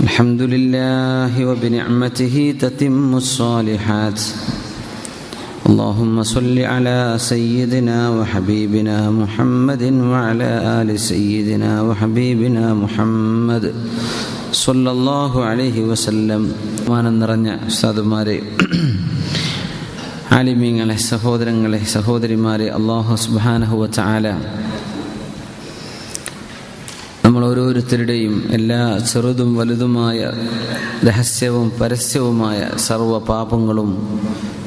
الحمد لله وبنعمته تتم الصالحات اللهم صل على سيدنا وحبيبنا محمد وعلى آل سيدنا وحبيبنا محمد صلى الله عليه وسلم മാനം നിറഞ്ഞ ഉസ്താദുമാരെ ആലിമീങ്ങളെ സഹോദരങ്ങളെ സഹോദരിമാരെ അള്ളാഹു സുബാനഹുവ ചാല നമ്മൾ ഓരോരുത്തരുടെയും എല്ലാ ചെറുതും വലുതുമായ രഹസ്യവും പരസ്യവുമായ സർവ പാപങ്ങളും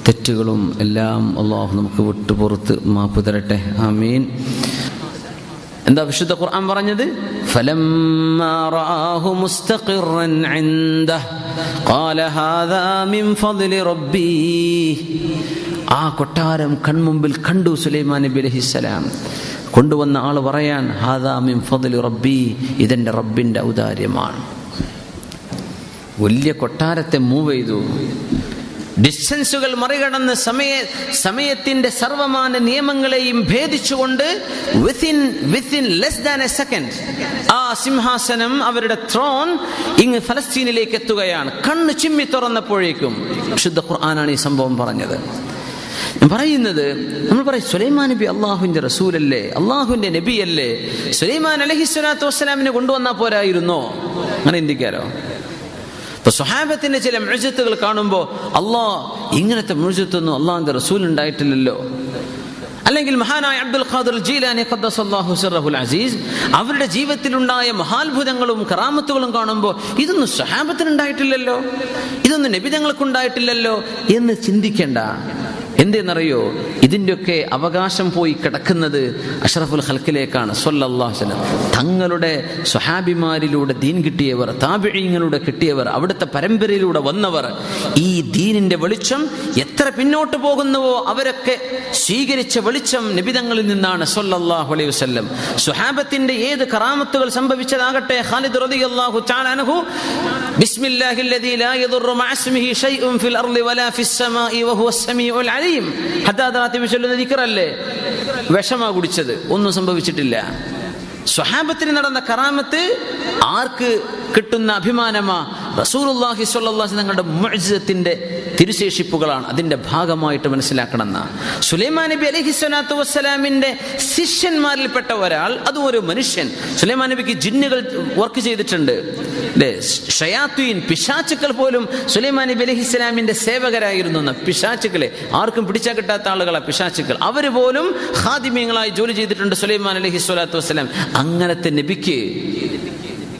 തെറ്റുകളും എല്ലാം അള്ളാഹു നമുക്ക് വിട്ടുപുറത്ത് മാപ്പ് തരട്ടെ ആമീൻ എന്താ വിശുദ്ധ ഖുർആൻ പറഞ്ഞത് فلما رآه مستقرا عنده قال هذا من فضل ربي ആ കൊട്ടാരം കൺമുമ്പിൽ കണ്ടു സുലൈമാൻ നബി അലൈഹിസ്സലാം കൊണ്ടുവന്ന ആൾ പറയാൻ ഹാദാ മിൻ ഫضل റബ്ബി ഇതെന്റെ റബ്ബിന്റെ ഔദാര്യമാണ്. വലിയ കൊട്ടാരത്തെ മൂവ് ചെയ്തു. ഡിസ്റ്റൻസുകൾ മറികടന്ന് സമയ സമയത്തിന്റെ സർവമാന നിയമങ്ങളെയും ഭേദിച്ചുകൊണ്ട് within within less than a second ആ സിംഹാസനം അവരുടെ ത്രോൺ ഇങ്ങ് ഫലസ്തീനിലേക്ക് എത്തുകയാണ് കണ്ണ് ചിമ്മി തുറന്നപ്പോഴേക്കും ശുദ്ധ ഖുർആനാണ് ഈ സംഭവം പറഞ്ഞത്. ഞാൻ പറയുന്നത് നമ്മൾ പറയും സുലൈമാൻ നബി അള്ളാഹുവിന്റെ റസൂലല്ലേ? അള്ളാഹുവിന്റെ നബിയല്ലേ? സുലൈമാൻ അലഹി സ്വലാത്തു വസ്സലാമിനെ കൊണ്ടുവന്നാൽ പോരായിരുന്നോ? അങ്ങനെ ചിന്തിക്കാരോ ഇപ്പൊ സ്വഹാബത്തിന്റെ ചില മുഴുത്തുകൾ കാണുമ്പോൾ അള്ളാഹ് ഇങ്ങനത്തെ മുഴുത്തൊന്നും അള്ളാഹിന്റെ റസൂൽ ഉണ്ടായിട്ടില്ലല്ലോ അല്ലെങ്കിൽ മഹാനായ അബ്ദുൽ ഖാദർ ജീലാനി ഖദ്ദസല്ലാഹു സിറഹുൽ അസീസ് അവരുടെ ജീവിതത്തിലുണ്ടായ മഹാത്ഭുതങ്ങളും കറാമത്തുകളും കാണുമ്പോൾ ഇതൊന്നും സ്വഹാബത്തിന് ഉണ്ടായിട്ടില്ലല്ലോ ഇതൊന്നും നബിതങ്ങൾക്ക് ഉണ്ടായിട്ടില്ലല്ലോ എന്ന് ചിന്തിക്കേണ്ട. എന്തെന്നറിയോ? ഇതിന്റെയൊക്കെ അവകാശം പോയി കിടക്കുന്നത് അഷറഫുൽ ഹൽക്കിലേക്കാണ് സൊല്ലാഹുലം തങ്ങളുടെ സ്വഹാബിമാരിലൂടെ ദീൻ കിട്ടിയവർ താപിഴിയങ്ങളുടെ കിട്ടിയവർ അവിടുത്തെ പരമ്പരയിലൂടെ വന്നവർ ഈ ദീനിന്റെ വെളിച്ചം എത്ര പിന്നോട്ട് പോകുന്നുവോ അവരൊക്കെ സ്വീകരിച്ച വെളിച്ചം നിബിതങ്ങളിൽ നിന്നാണ് സൊല്ലാഹു അലൈഹി വസ്ല്ലം. സുഹാബത്തിന്റെ ഏത് കറാമത്തുകൾ സംഭവിച്ചതാകട്ടെ? ഖാലിദ് റളിയല്ലാഹു തആല അൻഹു ബിസ്മില്ലാഹില്ലദീ ലാ യദുറു മഅ ഇസ്മിഹി ഷൈഉൻ ഫിൽ അർളി വലാ ഫിസ് സമാഇ വഹുവ സമീഉൽ അലീം. ഹദ്ദാദാത്തി ചൊല്ലുന്ന ദിക്കറല്ലേ വിഷമാ കുടിച്ചത്. ഒന്നും സംഭവിച്ചിട്ടില്ല. സ്വഹാബത്തിന് നടന്ന കറാമത്ത് ആർക്ക് കിട്ടുന്ന അഭിമാനമാ? റസൂലുള്ളാഹി സ്വല്ലല്ലാഹി തങ്ങളുടെ മുഅ്ജിസത്തിന്റെ തിരുശേഷിപ്പുകളാണ്. അതിന്റെ ഭാഗമായിട്ട് മനസ്സിലാക്കണം എന്നാ സുലൈമാൻ നബി അലഹി സ്വലാത്തു വസ്സലാമിന്റെ ശിഷ്യന്മാരിൽപ്പെട്ട ഒരാൾ അതും ഒരു മനുഷ്യൻ. സുലൈമാൻ നബിക്ക് ജിന്നുകൾ വർക്ക് ചെയ്തിട്ടുണ്ട്. ഷയാത്തുയിൻ പിശാച്ചുക്കൾ പോലും സുലൈമാൻ നബി അലഹി സ്വലാമിന്റെ സേവകരായിരുന്നു എന്ന. പിശാച്ചുക്കളെ ആർക്കും പിടിച്ചാൽ കിട്ടാത്ത ആളുകളാ പിശാച്ചുക്കൾ അവർ പോലും ഹാദിമ്യങ്ങളായി ജോലി ചെയ്തിട്ടുണ്ട് സുലൈമാൻ അലഹി സ്വലാത്തു വസ്സലാം. അങ്ങനത്തെ നബിക്ക്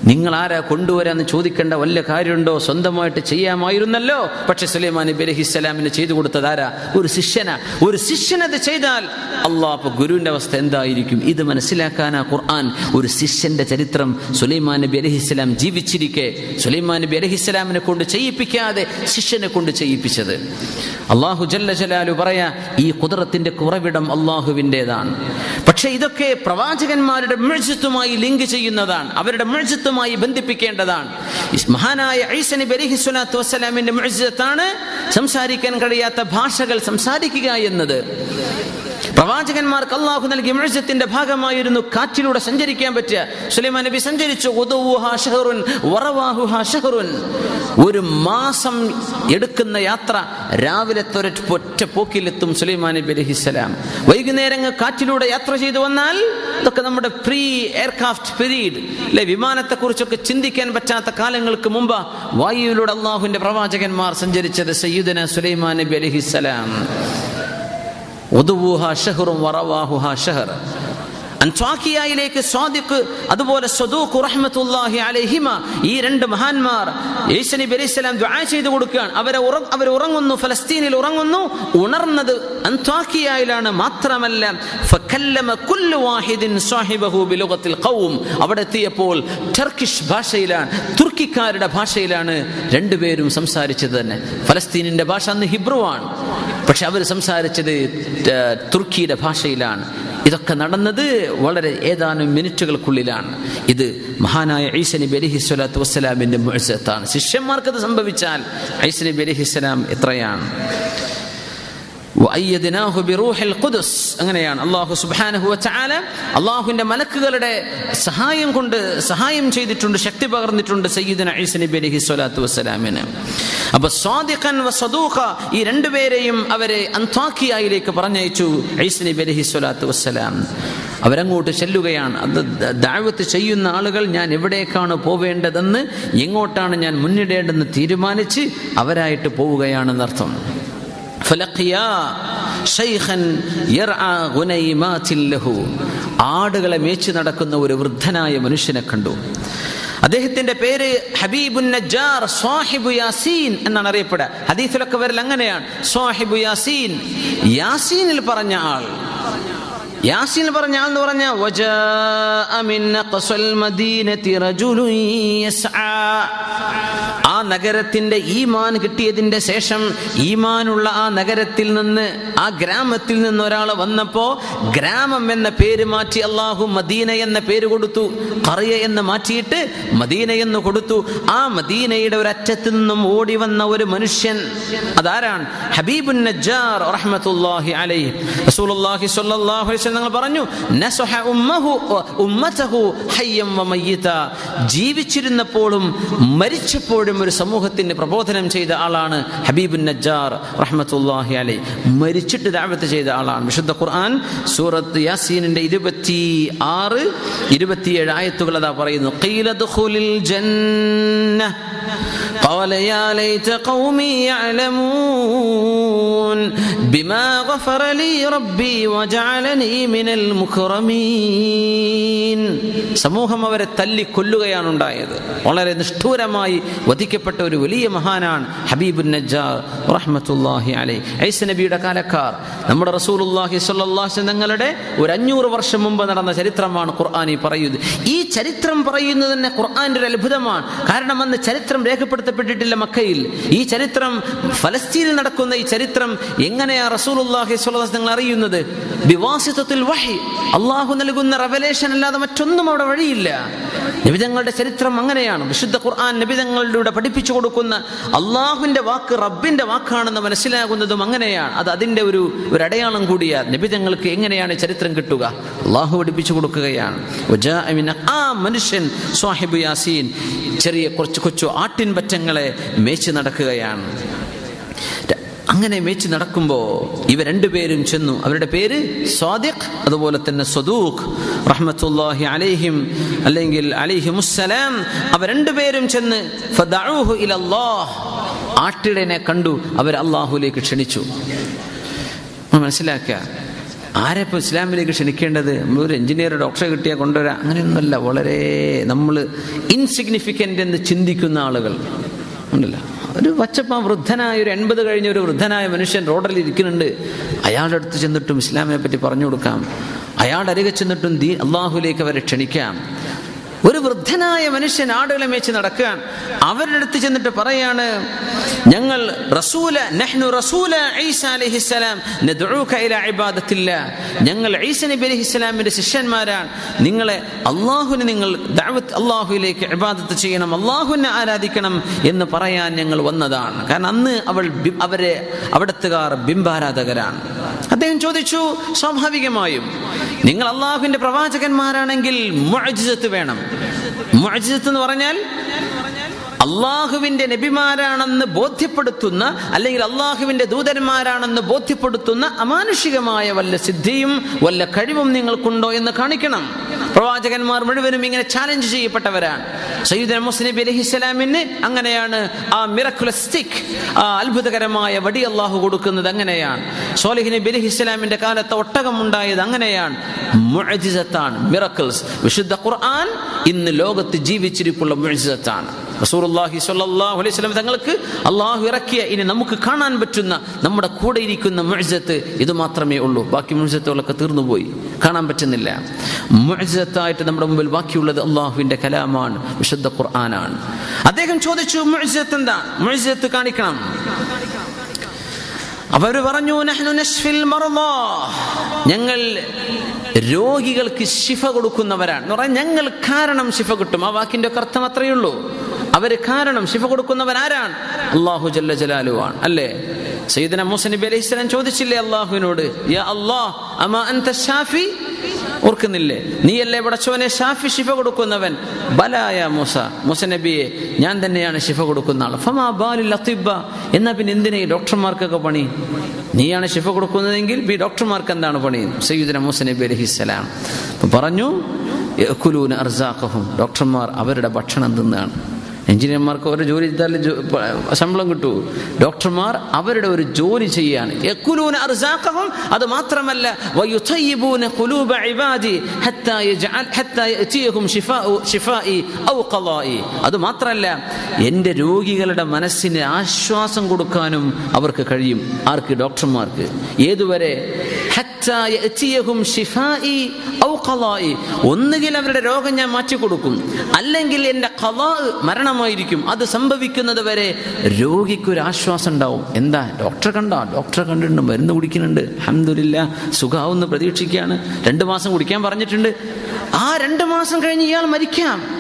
നിങ്ങൾ ആരാ കൊണ്ടുവരാന്ന് ചോദിക്കേണ്ട വല്ല കാര്യമുണ്ടോ? സ്വന്തമായിട്ട് ചെയ്യാമായിരുന്നല്ലോ. പക്ഷെ സുലൈമാൻ നബി അലഹിസ്സലാമിന് ചെയ്തു കൊടുത്തത് ആരാ? ഒരു ശിഷ്യന. ഒരു ശിഷ്യനത് ചെയ്താൽ അള്ളാഹ് ഗുരുവിന്റെ അവസ്ഥ എന്തായിരിക്കും? ഇത് മനസ്സിലാക്കാനാ ഖുർആൻ. ഒരു ശിഷ്യന്റെ ചരിത്രം സുലൈമാൻ നബി അലഹിസ്സലാം ജീവിച്ചിരിക്കെ സുലൈമാൻ നബി അലഹിസ്സലാമിനെ കൊണ്ട് ചെയ്യിപ്പിക്കാതെ ശിഷ്യനെ കൊണ്ട് ചെയ്യിപ്പിച്ചത്. അള്ളാഹു ജല്ല ജലാലു പറയാ ഈ കുതിരത്തിന്റെ കുറവിടം അള്ളാഹുവിന്റെതാണ് പക്ഷെ ഇതൊക്കെ പ്രവാചകന്മാരുടെ മിഴ്ചത്വമായി ലിങ്ക് ചെയ്യുന്നതാണ്. അവരുടെ മെഴ്ചത്വം മായി ബന്ധിപ്പിക്കേണ്ടതാണ്. മഹാനായ ഐസനി അലൈഹി സ്വലാത്തു വസ്സലാമിന്റെ മുഅ്ജിസത്താണ് സംസാരിക്കാൻ കഴിയാത്ത ഭാഷകൾ സംസാരിക്കുക എന്നത്. പ്രവാചകന്മാർക്ക് അള്ളാഹു നൽകിയ മുഴജത്തിന്റെ ഭാഗമായിരുന്നു കാറ്റിലൂടെ സഞ്ചരിക്കാൻ പറ്റുക സുലൈമാൻ നബി സഞ്ചരിച്ചു. ഒരു മാസം എടുക്കുന്ന യാത്ര രാവിലെ ഒറ്റ പോക്കിലെത്തും സുലൈമാൻ നബി അലഹിസ്സലാം വൈകുന്നേരങ്ങൾ കാറ്റിലൂടെ യാത്ര ചെയ്തു വന്നാൽ ഇതൊക്കെ നമ്മുടെ പ്രീ എയർക്രാഫ്റ്റ് പീരീഡ് അല്ലെ വിമാനത്തെ കുറിച്ചൊക്കെ ചിന്തിക്കാൻ പറ്റാത്ത കാലങ്ങൾക്ക് മുമ്പ് വായുവിലൂടെ അള്ളാഹുവിന്റെ പ്രവാചകന്മാർ സഞ്ചരിച്ചത് സയ്യുദന സുലൈമാൻ നബി അലഹിസ്സലാം അൻസ്വാക്കിയയിലേക്ക് സ്വാദിഖ് അതുപോലെ സദൂഖ് റഹ്മത്തുല്ലാഹി അലൈഹിമ ഈ രണ്ട് മഹാന്മാർ യേശു ബലിസ്ലാം ദുആ ചെയ്തു കൊടുക്കുകയാണ്. അവരെ അവർ ഉറങ്ങുന്നു ഫലസ്തീനിൽ ഉറങ്ങുന്നു ഉണർന്നത് അൻസ്വാക്കിയയിലാണ് മാത്രമല്ല അവിടെ എത്തിയപ്പോൾ ടർക്കിഷ് ഭാഷയിലാണ് തുർക്കിക്കാരുടെ ഭാഷയിലാണ് രണ്ടുപേരും സംസാരിച്ചത് തന്നെ. ഫലസ്തീനിന്റെ ഭാഷ അന്ന് ഹിബ്രു ആണ് പക്ഷെ അവർ സംസാരിച്ചത് തുർക്കിയുടെ ഭാഷയിലാണ്. ഇതൊക്കെ നടന്നത് വളരെ ഏതാനും മിനിറ്റുകൾക്കുള്ളിലാണ്. ഇത് മഹാനായ ഐസനബി അലഹി വസ്സലാമിന്റെ മുഴത്താണ് ശിഷ്യന്മാർക്കത് സംഭവിച്ചാൽ ഐസനബി നബി അലഹി എത്രയാണ്? അങ്ങനെയാണ്. അള്ളാഹു സുബ്ഹാനഹു വച്ചാല അള്ളാഹുവിന്റെ മലക്കുകളുടെ സഹായം കൊണ്ട് സഹായം ചെയ്തിട്ടുണ്ട് ശക്തി പകർന്നിട്ടുണ്ട് സയ്യിദന വസ്സലാമിന്. അപ്പൊ സ്വാദിഖൻ വ സദൂഖ ഈ രണ്ടുപേരെയും അവരെ അന്താക്കിയായിലേക്ക് പറഞ്ഞയച്ചു ഈസ നബി സ്വലാത്തു വസ്സലാം. അവരങ്ങോട്ട് ചെല്ലുകയാണ്. അത് ദാഴ്വത്ത് ചെയ്യുന്ന ആളുകൾ ഞാൻ എവിടേക്കാണ് പോവേണ്ടതെന്ന് എങ്ങോട്ടാണ് ഞാൻ മുന്നിടേണ്ടതെന്ന് തീരുമാനിച്ച് അവരായിട്ട് പോവുകയാണെന്നർത്ഥം. ഫലഖിയാ ഷെയ്ഖൻ ലഹു ആടുകളെ മേച്ചു നടക്കുന്ന ഒരു വൃദ്ധനായ മനുഷ്യനെ കണ്ടു. അദ്ദേഹത്തിന്റെ പേര് ഹബീബുൻ നജ്ജാർ സാഹിബു യാസീൻ എന്നാണ് അറിയപ്പെടുക. ഹദീസിലൊക്കെ വരൽ അങ്ങനെയാണ്. സാഹിബു യാസീൻ. യാസീനിൽ പറഞ്ഞ ആൾ. യാസീൻ പറഞ്ഞ ആൾ എന്ന് പറഞ്ഞ വജ അമിൻ ഖസൽ മദീനത്തി റജുലുൻ യസ്ആ ആ നഗരത്തിന്റെ ഈമാൻ കിട്ടിയതിന്റെ ശേഷം ഈമാനുള്ള ആ നഗരത്തിൽ നിന്ന് ആ ഗ്രാമത്തിൽ നിന്ന് ഒരാൾ വന്നപ്പോൾ ഗ്രാമം എന്ന പേര് മാറ്റി അള്ളാഹു മദീന എന്ന പേര് കൊടുത്തു. കറിയ എന്ന് മാറ്റിയിട്ട് മദീന എന്ന് കൊടുത്തു. ആ മദീനയുടെ ഒരു അറ്റത്ത് നിന്നും ഓടി വന്ന ഒരു മനുഷ്യൻ അതാരാണ്? ഹബീബുൻ അലൈഹി. റസൂലുള്ളാഹി അലൈഹി വസല്ലം പറഞ്ഞു നസഹ ഉമ്മഹു ഉമ്മതഹു ജീവിച്ചിരുന്നപ്പോഴും മരിച്ചപ്പോഴും ഒരു സമൂഹത്തിന് പ്രബോധനം ചെയ്ത ആളാണ് ഹബീബുൻ നജ്ജാർ റഹ്മത്തുല്ലാഹി അലൈ. മരിച്ചിട്ട് ദാവത്ത് ചെയ്ത ആളാണ്. വിശുദ്ധ ഖുർആൻ സൂറത്ത് യാസീനിന്റെ ഇരുപത്തി ആറ് ഇരുപത്തിയേഴ് ആയത്തുകൾ അതാ പറയുന്നു. ഖീലദ്ഖുലിൽ ജന്ന ഖാല യാ ലൈത ഖൗമി بما غفر لي ربي وجعلني من المكرمين സമൂഹം അവരെ തല്ലി കൊല്ലുകയാണ് ഉണ്ടായത് വളരെ നിഷ്ഠൂരമായി വധിക്കപ്പെട്ട ഒരു വലിയ മഹാനാണ് ഹബീബുൻ നജ്ജാർ റഹ്മത്തുല്ലാഹി അലൈ ഐസ നബിയുടെ കാലക്കാർ നമ്മുടെ റസൂലുല്ലാഹി സ്വല്ലല്ലാഹി തങ്ങളുടെ ഒരു അഞ്ഞൂറ് വർഷം മുമ്പ് നടന്ന ചരിത്രമാണ് ഖുർആൻ ഈ പറയുന്നത് ഈ ചരിത്രം പറയുന്നത് തന്നെ ഖുർആന്റെ ഒരു അത്ഭുതമാണ് കാരണം അന്ന് ചരിത്രം രേഖപ്പെടുത്തപ്പെട്ടിട്ടില്ല മക്കയിൽ ഈ ചരിത്രം ഫലസ്തീനിൽ നടക്കുന്ന ഈ ചരിത്രം എങ്ങനെയാ റസൂലുല്ലാഹി സ്വല്ലല്ലാഹി നിങ്ങൾ അറിയുന്നത്. ബിവാസിത്തത്തിൽ വഹി. അള്ളാഹു നൽകുന്ന റെവലേഷൻ അല്ലാതെ മറ്റൊന്നും അവിടെ വഴിയില്ല. നിബിതങ്ങളുടെ ചരിത്രം അങ്ങനെയാണ്. വിശുദ്ധ ഖുർആൻ നബിതങ്ങളിലൂടെ പഠിപ്പിച്ചു കൊടുക്കുന്ന അള്ളാഹുവിന്റെ വാക്ക് റബ്ബിന്റെ വാക്കാണെന്ന് മനസ്സിലാകുന്നതും അങ്ങനെയാണ്. അത് അതിന്റെ ഒരു ഒരു അടയാളം കൂടിയാ നിബിതങ്ങൾക്ക് എങ്ങനെയാണ് ചരിത്രം കിട്ടുക? അള്ളാഹു പഠിപ്പിച്ചു കൊടുക്കുകയാണ്. ആ മനുഷ്യൻ സാഹിബ് യാസീൻ ചെറിയ കുറച്ച് കൊച്ചു ആട്ടിൻ പറ്റങ്ങളെ മേച്ച് നടക്കുകയാണ്. അങ്ങനെ മേച്ച് നടക്കുമ്പോൾ ഇവ രണ്ടുപേരും ചെന്നു. അവരുടെ പേര് സ്വാദിഖ് അതുപോലെ തന്നെ സ്വദൂഖ് റഹ്മത്തുല്ലാഹി അലൈഹിം അല്ലെങ്കിൽ അലിഹിമുസ്സലാം. അവ രണ്ടുപേരും ചെന്ന് ഫദഊഹു ആട്ടിടനെ കണ്ടു. അവർ അള്ളാഹുലേക്ക് ക്ഷണിച്ചു. മനസ്സിലാക്കുക ആരെ ഇപ്പോൾ ഇസ്ലാമിലേക്ക് ക്ഷണിക്കേണ്ടത്? ഒരു എഞ്ചിനീയർ ഡോക്ടറെ കിട്ടിയാൽ കൊണ്ടുവരാം. അങ്ങനെയൊന്നുമല്ല വളരെ നമ്മൾ ഇൻസിഗ്നിഫിക്കന്റ് എന്ന് ചിന്തിക്കുന്ന ആളുകൾ. ഉണ്ടല്ലോ? ഒരു വച്ചപ്പ വൃദ്ധനായ ഒരു എൺപത് കഴിഞ്ഞ ഒരു വൃദ്ധനായ മനുഷ്യൻ റോഡിൽ ഇരിക്കുന്നുണ്ട്. അയാളുടെ അടുത്ത് ചെന്നിട്ടും ഇസ്ലാമിനെ പറ്റി പറഞ്ഞു കൊടുക്കാം. അയാളുടെ അരികെ ചെന്നിട്ടും ദീ അള്ളാഹുലേക്ക് അവരെ ക്ഷണിക്കാം. വൃദ്ധനായ മനുഷ്യൻ ആടുകളെ മേച്ച് നടക്കുകയാണ്. അവരുടെ അടുത്ത് ചെന്നിട്ട് പറയാണ് ഞങ്ങൾ റസൂല നഹ്നു റസൂല ഈസ അലൈഹിസ്സലാം ഇബാദത്തില്ല. ഞങ്ങൾ ഈസ നബി അലൈഹിസ്സലാമിന്റെ ശിഷ്യന്മാരാണ്. നിങ്ങളെ അള്ളാഹുവിന് നിങ്ങൾ ദഅവത്ത് അള്ളാഹുവിലേക്ക് ഇബാദത്ത് ചെയ്യണം അള്ളാഹുവിനെ ആരാധിക്കണം എന്ന് പറയാൻ ഞങ്ങൾ വന്നതാണ്. കാരണം അന്ന് അവൾ അവരെ അവിടത്തുകാർ ബിംബാരാധകരാണ്. അദ്ദേഹം ചോദിച്ചു സ്വാഭാവികമായും നിങ്ങൾ അള്ളാഹുവിന്റെ പ്രവാചകന്മാരാണെങ്കിൽ വേണം. മുഅ്ജിസത്ത് എന്ന് പറഞ്ഞാൽ അള്ളാഹുവിന്റെ നബിമാരാണെന്ന് ബോധ്യപ്പെടുത്തുന്ന അല്ലെങ്കിൽ അള്ളാഹുവിന്റെ ദൂതന്മാരാണെന്ന് ബോധ്യപ്പെടുത്തുന്ന അമാനുഷികമായ വല്ല സിദ്ധിയും വല്ല കഴിവും നിങ്ങൾക്കുണ്ടോ എന്ന് കാണിക്കണം. പ്രവാചകന്മാർ മുഴുവനും ഇങ്ങനെ ചാലഞ്ച് ചെയ്യപ്പെട്ടവരാണ്. സയ്യിദ് മുസ്ലിബി അലഹിസ്സലാമിന് അങ്ങനെയാണ് ആ മിറക്കുലസ്റ്റിക് ആ അത്ഭുതകരമായ വടി അള്ളാഹു കൊടുക്കുന്നത് അങ്ങനെയാണ്. സോലിഹ് നബി അലഹിസ്സലാമിന്റെ കാലത്ത് ഒട്ടകം ഉണ്ടായത് അങ്ങനെയാണ്. മുഅ്ജിസത്താണ് മിറക്കിൾസ് വിശുദ്ധ ഖുർആൻ ഇന്ന് ലോകത്ത് ജീവിച്ചിരിപ്പുള്ള മുഅ്ജിസത്താണ്. അലൈഹി തങ്ങൾക്ക് അള്ളാഹു ഇറക്കിയ ഇനി നമുക്ക് കാണാൻ പറ്റുന്ന നമ്മുടെ കൂടെ ഇരിക്കുന്ന മുഴുസത്ത് ഇത് മാത്രമേ ഉള്ളൂ. ബാക്കി മുഴുസത്തുകളൊക്കെ തീർന്നുപോയി. കാണാൻ പറ്റുന്നില്ല. മുഴുസത്തായിട്ട് നമ്മുടെ മുമ്പിൽ ബാക്കിയുള്ളത് അള്ളാഹുവിന്റെ കലാമാണ് വിശുദ്ധ ഖുർആനാണ്. അദ്ദേഹം ചോദിച്ചു മുഴുസത്ത് എന്താ? മുഴുസത്ത് കാണിക്കണം. അവർ പറഞ്ഞു ഞങ്ങൾ രോഗികൾക്ക് ശിഫ കൊടുക്കുന്നവരാണ്. എന്ന് പറഞ്ഞാൽ ഞങ്ങൾ കാരണം ശിഫ കിട്ടും. ആ വാക്കിന്റെ ഒക്കെ അർത്ഥം അത്രയേ ഉള്ളൂ. അവർ കാരണം ശിഫ കൊടുക്കുന്നവൻ ആരാണ്? അള്ളാഹു ജല്ല ജലാലു ആണ് അല്ലേ? സയ്യിദന മൂസ നബി അലൈഹി സ്വലാം ചോദിച്ചില്ലേ അള്ളാഹുവിനോട് യാ അല്ലാഹ് അമാ അൻത ഷാഫി? ഓർക്കുന്നില്ലേ? നീയല്ലേ പടച്ചോനെ ഷാഫി ശിഫ കൊടുക്കുന്നവൻ? ബലായ മൂസ മൂസ നബിയെ ഞാൻ തന്നെയാണ് ശിഫ കൊടുക്കുന്ന ആൾ ഫമാ ബാലി ലത്തിബ. എന്നാ പിന്നെ എന്തിനാ ഈ ഡോക്ടർമാർക്കൊക്കെ പണി? നീയാണ് ശിഫ കൊടുക്കുന്നതെങ്കിൽ ഈ ഡോക്ടർമാർക്ക് എന്താണ് പണി? സയ്യിദന മൂസ നബി അലഹിസ്സലാം പറഞ്ഞു ഡോക്ടർമാർ അവരുടെ ഭക്ഷണം തിന്നാണ്. എഞ്ചിനീയർമാർക്ക് ഒരു ജോലി ചെയ്താൽ ശമ്പളം കിട്ടൂ. ഡോക്ടർമാർ അവരുടെ ഒരു ജോലി ചെയ്യാണ്. അത് മാത്രമല്ല അത് മാത്രമല്ല എന്റെ രോഗികളുടെ മനസ്സിന് ആശ്വാസം കൊടുക്കാനും അവർക്ക് കഴിയും. ആർക്ക്? ഡോക്ടർമാർക്ക്. ഏതുവരെ? ഒന്നുകിൽ അവരുടെ രോഗം ഞാൻ മാറ്റി കൊടുക്കും. അല്ലെങ്കിൽ എന്റെ കലാ മരണമായിരിക്കും. അത് സംഭവിക്കുന്നത് വരെ രോഗിക്കൊരു ആശ്വാസം ഉണ്ടാവും. എന്താ? ഡോക്ടറെ കണ്ടോ? ഡോക്ടറെ കണ്ടിട്ടുണ്ട്. മരുന്ന് കുടിക്കുന്നുണ്ട്. അഹമ്മദില്ല സുഖാവുന്ന പ്രതീക്ഷിക്കുകയാണ്. രണ്ട് മാസം കുടിക്കാൻ പറഞ്ഞിട്ടുണ്ട്. ആ രണ്ട് മാസം കഴിഞ്ഞ് ഇയാൾ മരിക്കാം.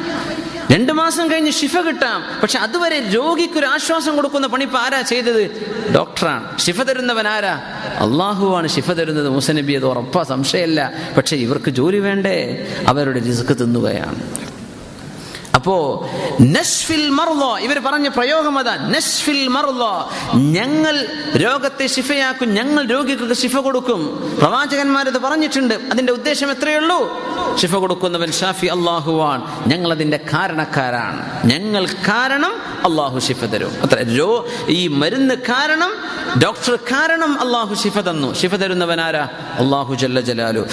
രണ്ട് മാസം കഴിഞ്ഞ് ഷിഫ കിട്ടാം. പക്ഷെ അതുവരെ രോഗിക്കൊരു ആശ്വാസം കൊടുക്കുന്ന പണി ഇപ്പൊ ആരാ ചെയ്തത്? ഡോക്ടറാണ്. ഷിഫ തരുന്നവൻ ആരാ? അള്ളാഹുവാണ് ഷിഫ തരുന്നത്. മുസനബി അത് ഉറപ്പാ സംശയമല്ല. പക്ഷെ ഇവർക്ക് ജോലി വേണ്ടേ? അവരുടെ റിസ്ക് തിന്നുകയാണ്. അപ്പോ നഷ്ഫിൽ മർലോ ഇവർ പറഞ്ഞ പ്രയോഗം അതാ. നഷ്ഫിൽ മർലോ ഞങ്ങൾ രോഗത്തെ ശിഫയാക്കും ഞങ്ങൾ രോഗികൾക്ക് ശിഫ കൊടുക്കും. പ്രവാചകന്മാരത് പറഞ്ഞിട്ടുണ്ട്. അതിന്റെ ഉദ്ദേശം എത്രയേ ഉള്ളൂ ശിഫ കൊടുക്കുന്നവൻ ഷാഫി അള്ളാഹുവാൻ ഞങ്ങൾ അതിന്റെ കാരണക്കാരാണ്. ഞങ്ങൾ കാരണം അള്ളാഹു ശിഫ തരും. അത്ര. രോ ഈ മരുന്ന് കാരണം ഡോക്ടർ കാരണം അള്ളാഹു ശിഫ തന്നു. ശിഫ തരുന്നവൻ ആരാ? അള്ളാഹു ജല്ല ജലാലു.